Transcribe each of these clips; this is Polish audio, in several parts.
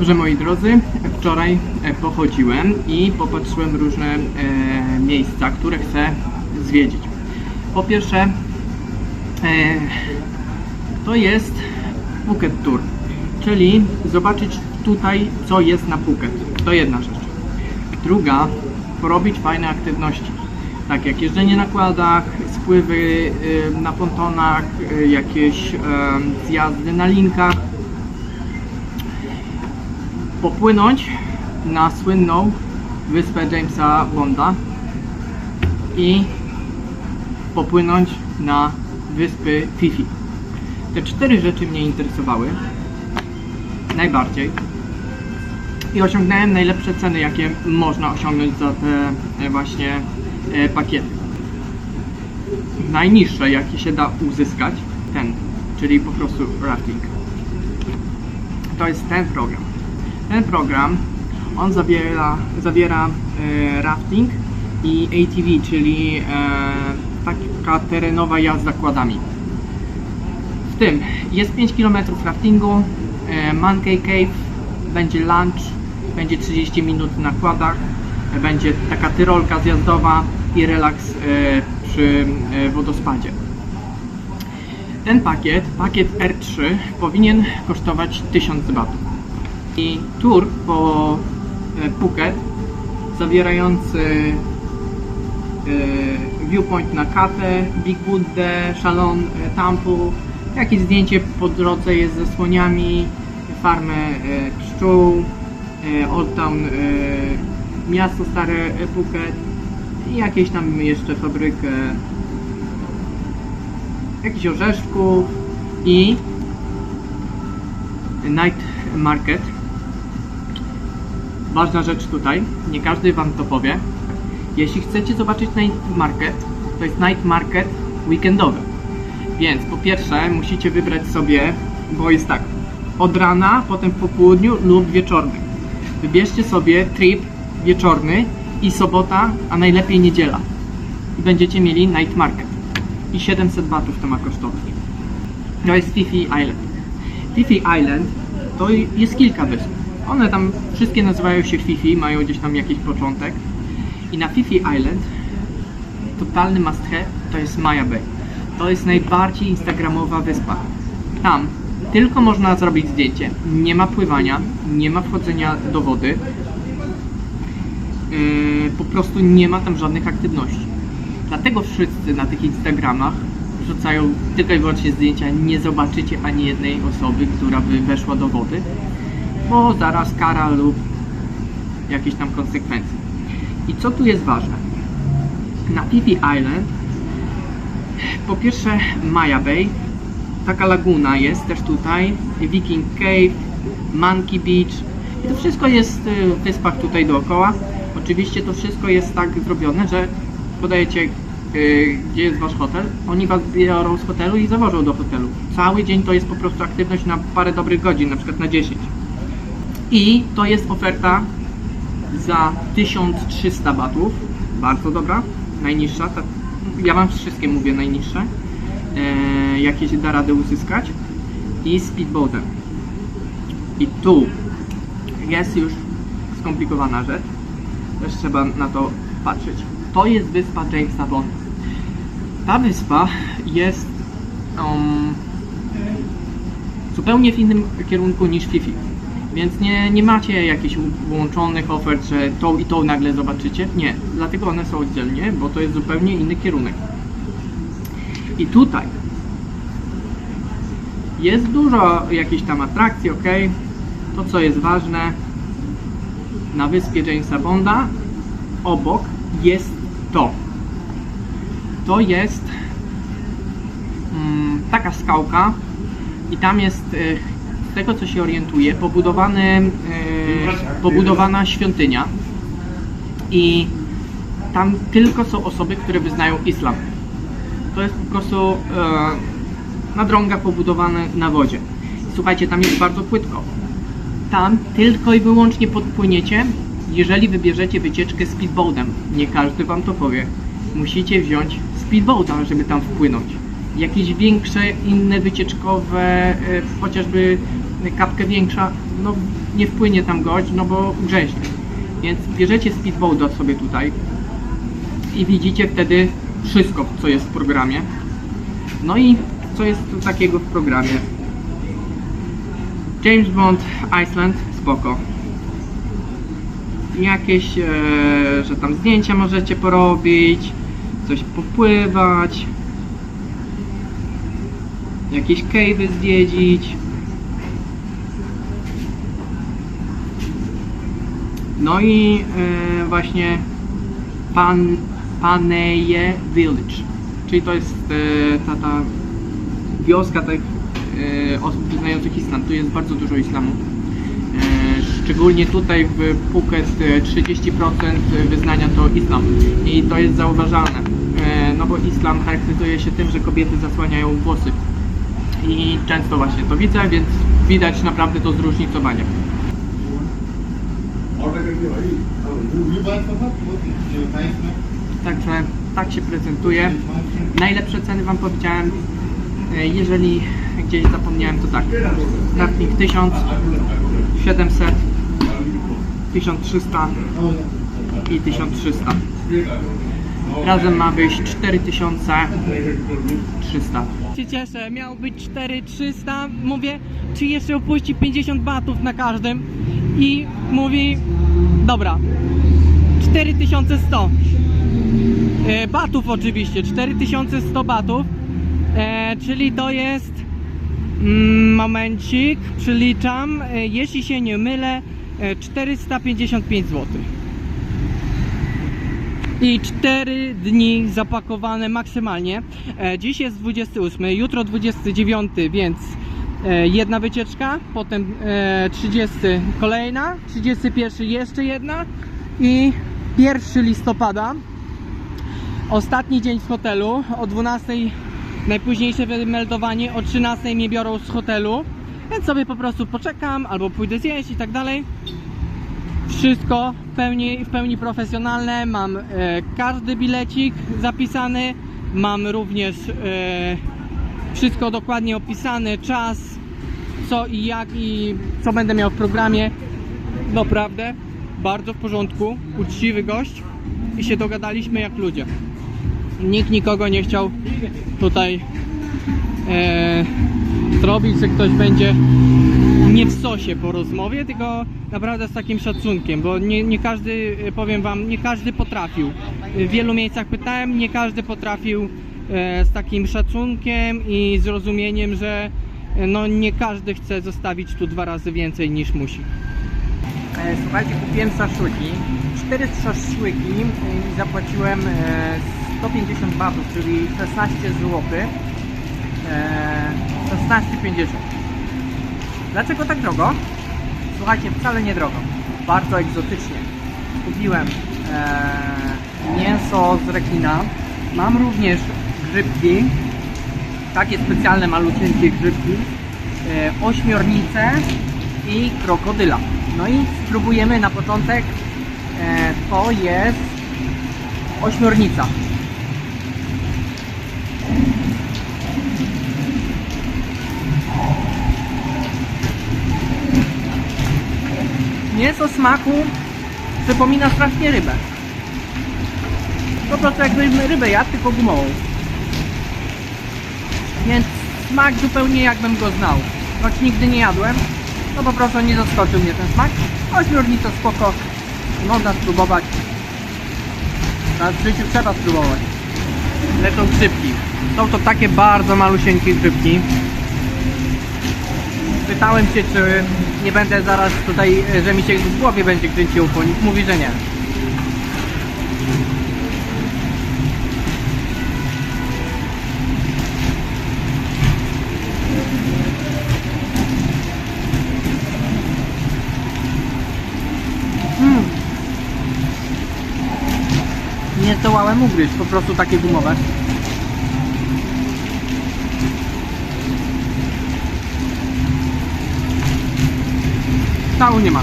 Dobrze moi drodzy, wczoraj e, pochodziłem i popatrzyłem różne e, miejsca, które chcę zwiedzić. Po pierwsze, e, to jest Phuket Tour, czyli zobaczyć tutaj, co jest na Phuket. To jedna rzecz. Druga, porobić fajne aktywności, tak jak jeżdżenie na kładach, spływy y, na pontonach, y, jakieś em, zjazdy na linkach, popłynąć na słynną wyspę Jamesa Bonda i popłynąć na wyspy Fifi. Te cztery rzeczy mnie interesowały najbardziej i osiągnąłem najlepsze ceny, jakie można osiągnąć za te e, właśnie e, pakiety. Najniższe, jakie się da uzyskać, ten, czyli po prostu rafting. To jest ten program. Ten program, on zawiera, zawiera e, rafting i ATV, czyli e, taka terenowa jazda kładami. W tym jest 5 km raftingu, e, Monkey Cave, będzie lunch, będzie 30 minut na kładach, będzie taka tyrolka zjazdowa i relaks e, przy e, wodospadzie. Ten pakiet, pakiet R3, powinien kosztować 1000 batów. I tour po e, Phuket zawierający e, viewpoint na Katę, Big Buddę, Shalom e, Temple, jakieś zdjęcie po drodze jest ze słoniami, farmę pszczół, Old Town, miasto stare Phuket i jakieś tam jeszcze fabrykę jakichś orzeszków i night market. Ważna rzecz tutaj, nie każdy Wam to powie. Jeśli chcecie zobaczyć night market, to jest night market weekendowy. Więc po pierwsze musicie wybrać sobie, bo jest tak, od rana, potem po południu lub wieczorny. Wybierzcie sobie trip wieczorny i sobota, a najlepiej niedziela. I będziecie mieli night market. I 700 batów to ma kosztować. To jest Fifi Island. Fifi Island to jest kilka wysp. One tam wszystkie nazywają się Fifi, mają gdzieś tam jakiś początek. I na Fifi Island totalny must have to jest Maya Bay. To jest najbardziej instagramowa wyspa. Tam tylko można zrobić zdjęcie. Nie ma pływania, nie ma wchodzenia do wody. Yy, po prostu nie ma tam żadnych aktywności. Dlatego wszyscy na tych Instagramach wrzucają tylko i wyłącznie zdjęcia. Nie zobaczycie ani jednej osoby, która by weszła do wody, bo zaraz kara lub jakieś tam konsekwencje. I co tu jest ważne? Na Fifi Island po pierwsze Maya Bay, taka laguna jest też tutaj, Viking Cave, Monkey Beach i to wszystko jest y, w wyspach tutaj dookoła. Oczywiście to wszystko jest tak zrobione, że podajecie y, gdzie jest wasz hotel, oni was biorą z hotelu i zawożą do hotelu. Cały dzień to jest po prostu aktywność na parę dobrych godzin, na przykład na 10. I to jest oferta za 1300 batów, bardzo dobra, najniższa, ta, ja wam wszystkie mówię najniższe, e, jakie się da radę uzyskać i speedboatem. I tu jest już skomplikowana rzecz, też trzeba na to patrzeć. To jest wyspa Jamesa Bonda. Ta wyspa jest um, zupełnie w innym kierunku niż Fifi. Więc nie, nie macie jakichś łączonych ofert, że tą i tą nagle zobaczycie. Nie, dlatego one są oddzielnie, bo to jest zupełnie inny kierunek. I tutaj jest dużo jakichś tam atrakcji, ok? To co jest ważne, na wyspie Jamesa Bonda obok jest to. To jest mm, taka skałka i tam jest e, z tego co się orientuję pobudowany, e, pobudowana świątynia i tam tylko są osoby, które wyznają islam. To jest po prostu e, nadrąga pobudowane na wodzie. Słuchajcie, tam jest bardzo płytko. Tam tylko i wyłącznie podpłyniecie, jeżeli wybierzecie wycieczkę speedboatem. Nie każdy wam to powie. Musicie wziąć speedboata, żeby tam wpłynąć. jakieś większe, inne wycieczkowe, e, chociażby kapkę większa, no nie wpłynie tam gość, no bo ugrzęźnie. Więc bierzecie speedboarda sobie tutaj i widzicie wtedy wszystko, co jest w programie. No i co jest tu takiego w programie? James Bond Iceland, spoko. Jakieś, e, że tam zdjęcia możecie porobić, coś popływać, jakieś cave'y zwiedzić. No i e, właśnie Pan, Paneje Village, czyli to jest e, ta, ta wioska tych e, osób wyznających islam. Tu jest bardzo dużo islamu. E, szczególnie tutaj w Phuket e, 30% wyznania to islam i to jest zauważalne. No bo islam charakteryzuje się tym, że kobiety zasłaniają włosy i często właśnie to widzę, więc widać naprawdę to zróżnicowanie. Order करके भाई अब ये बात पता बहुत ये नाइस में Także tak się prezentuje. Najlepsze ceny Wam powiedziałem. E, Jeżeli gdzieś zapomniałem, to tak. Startnik 1000, 700, 1300 i 1300. Razem ma wyjść 4300. Się cieszę, miał być 4300. Mówię, czy jeszcze opuści 50 batów na każdym? I mówi, dobra, 4100. E, batów oczywiście, 4100 batów, e, czyli to jest mm, momencik, przyliczam, e, jeśli się nie mylę, e, 455 zł. I 4 dni zapakowane maksymalnie. E, dziś jest 28, jutro 29, więc e, jedna wycieczka, potem e, 30 kolejna, 31 jeszcze jedna i 1 listopada. Ostatni dzień w hotelu, o 12 najpóźniejsze wymeldowanie, o 13 mnie biorą z hotelu, więc sobie po prostu poczekam albo pójdę zjeść i tak dalej. Wszystko w pełni, w pełni profesjonalne, mam e, każdy bilecik zapisany, mam również e, wszystko dokładnie opisane, czas, co i jak i co będę miał w programie. Naprawdę, bardzo w porządku, uczciwy gość i się dogadaliśmy jak ludzie nikt nikogo nie chciał tutaj e, zrobić, że ktoś będzie nie w sosie po rozmowie, tylko naprawdę z takim szacunkiem, bo nie, nie każdy, e, powiem wam, nie każdy potrafił. W wielu miejscach pytałem, nie każdy potrafił z takim szacunkiem i zrozumieniem, że e, no nie każdy chce zostawić tu dwa razy więcej niż musi. E, Słuchajcie, kupiłem szaszłyki. Cztery szaszłyki i zapłaciłem e, 150 batów, czyli 16 zł. E, 16,50. Dlaczego tak drogo? Słuchajcie, wcale nie drogo. Bardzo egzotycznie. Kupiłem e, mięso z rekina. Mam również grzybki. Takie specjalne, malutkie grzybki. E, ośmiornicę i krokodyla. No i spróbujemy na początek. E, to jest ośmiornica. Mięso smaku przypomina strasznie rybę. Po prostu jakbym rybę jadł, tylko gumową. Więc smak zupełnie jakbym go znał. Choć nigdy nie jadłem, no po prostu nie zaskoczył mnie ten smak. Ośmiornica spoko, można spróbować. Raz w życiu trzeba spróbować. Lecą grzybki. Są to takie bardzo malusieńkie grzybki. Pytałem się, czy nie będę zaraz tutaj, że mi się w głowie będzie kręciło po nich. Mówi, że nie. Nie zdołałem ugryźć, po prostu takie gumowe. Cału nie ma.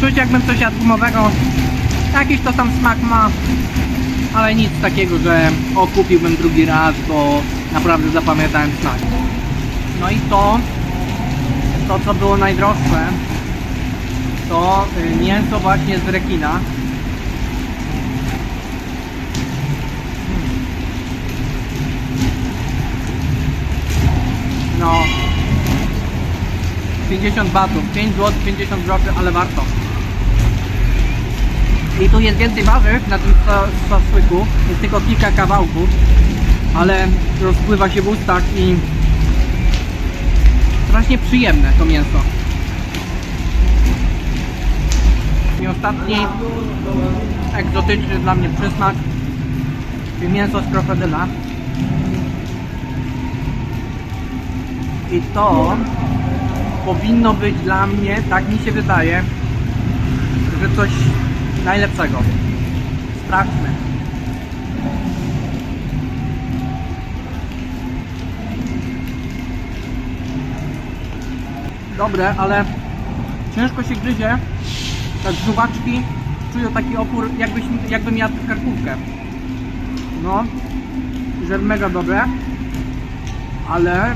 Czuć jakbym coś jadł gumowego. Jakiś to tam smak ma, ale nic takiego, że o kupiłbym drugi raz, bo naprawdę zapamiętałem smak. No i to, to co było najdroższe, to y, mięso właśnie z rekina. No 50 batów, 5 zł 50 groszy, ale warto. I tu jest więcej warzyw na tym szaszłyku, jest tylko kilka kawałków, ale rozpływa się w ustach i strasznie przyjemne to mięso. I ostatni egzotyczny dla mnie przysmak, czyli mięso z krokodyla. I to powinno być dla mnie, tak mi się wydaje, że coś najlepszego. Sprawdźmy. Dobre, ale ciężko się gryzie. Żuwaczki czują taki opór, jakbyś, jakbym jadł karkówkę. No, że mega dobre, ale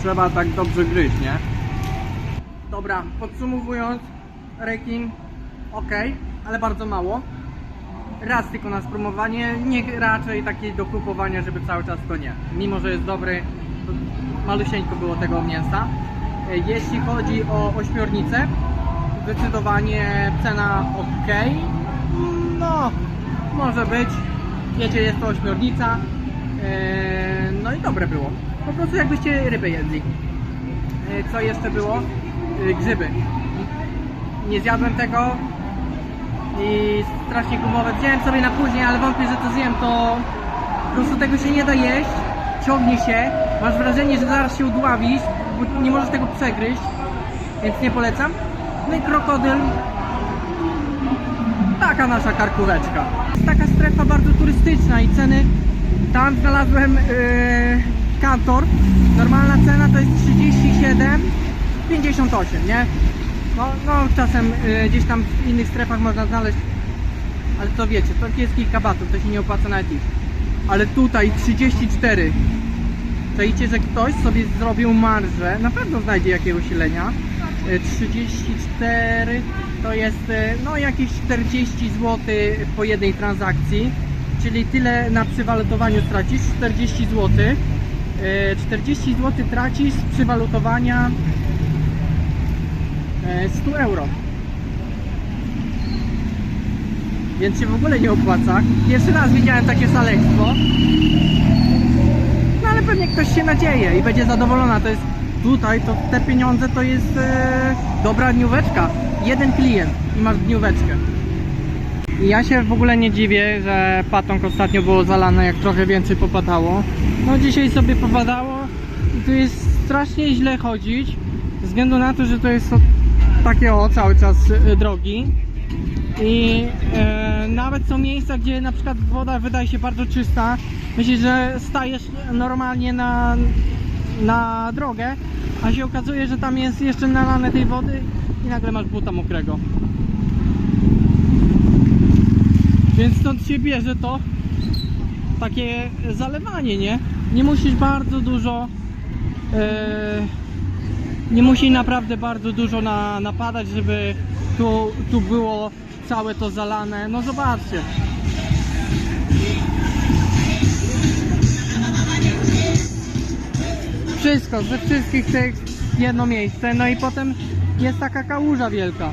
trzeba tak dobrze gryźć, nie? Dobra, podsumowując, rekin ok, ale bardzo mało. Raz tylko na spromowanie, nie raczej takie do kupowania, żeby cały czas to nie. Mimo, że jest dobry, malusieńko było tego mięsa. E, Jeśli chodzi o ośmiornicę, zdecydowanie cena ok. No, może być. Wiecie, jest to ośmiornica. E, No i dobre było. Po prostu jakbyście ryby jedli. E, Co jeszcze było? E, Grzyby. Nie zjadłem tego i strasznie gumowe. Wziąłem sobie na później, ale wątpię, że to zjem. To po prostu tego się nie da jeść. Ciągnie się. Masz wrażenie, że zaraz się udławisz, bo nie możesz tego przegryźć. Więc nie polecam. Krokodyl. Taka nasza karkóweczka. Jest taka strefa bardzo turystyczna i ceny. Tam znalazłem yy, kantor. Normalna cena to jest 37, 58, nie? No, no czasem yy, gdzieś tam w innych strefach można znaleźć. Ale to wiecie, to jest kilka batów, to się nie opłaca nawet iść. Ale tutaj 34. Czajcie, że ktoś sobie zrobił marżę, na pewno znajdzie jakiegoś lenia. E, 34 to jest e, no jakieś 40 zł po jednej transakcji, czyli tyle na przywalutowaniu stracisz, 40 zł. E, 40 zł tracisz z przywalutowania e, 100 euro. Więc się w ogóle nie opłaca. Pierwszy raz widziałem takie szaleństwo. No ale pewnie ktoś się nadzieje i będzie zadowolona. To jest tutaj, to te pieniądze to jest e, dobra dnióweczka. Jeden klient i masz dnióweczkę. Ja się w ogóle nie dziwię, że patąk ostatnio było zalane, jak trochę więcej popadało. No dzisiaj sobie popadało i tu jest strasznie źle chodzić. Ze względu na to, że to jest takie o cały czas e, drogi. I e, nawet są miejsca, gdzie na przykład woda wydaje się bardzo czysta. Myślisz, że stajesz normalnie na, na drogę, a się okazuje, że tam jest jeszcze nalane tej wody i nagle masz buta mokrego. Więc stąd się bierze to takie zalewanie, nie? Nie musisz bardzo dużo e, nie musi naprawdę bardzo dużo na, napadać, żeby tu, tu było całe to zalane. No zobaczcie. Wszystko, ze wszystkich tych jedno miejsce. No i potem jest taka kałuża wielka.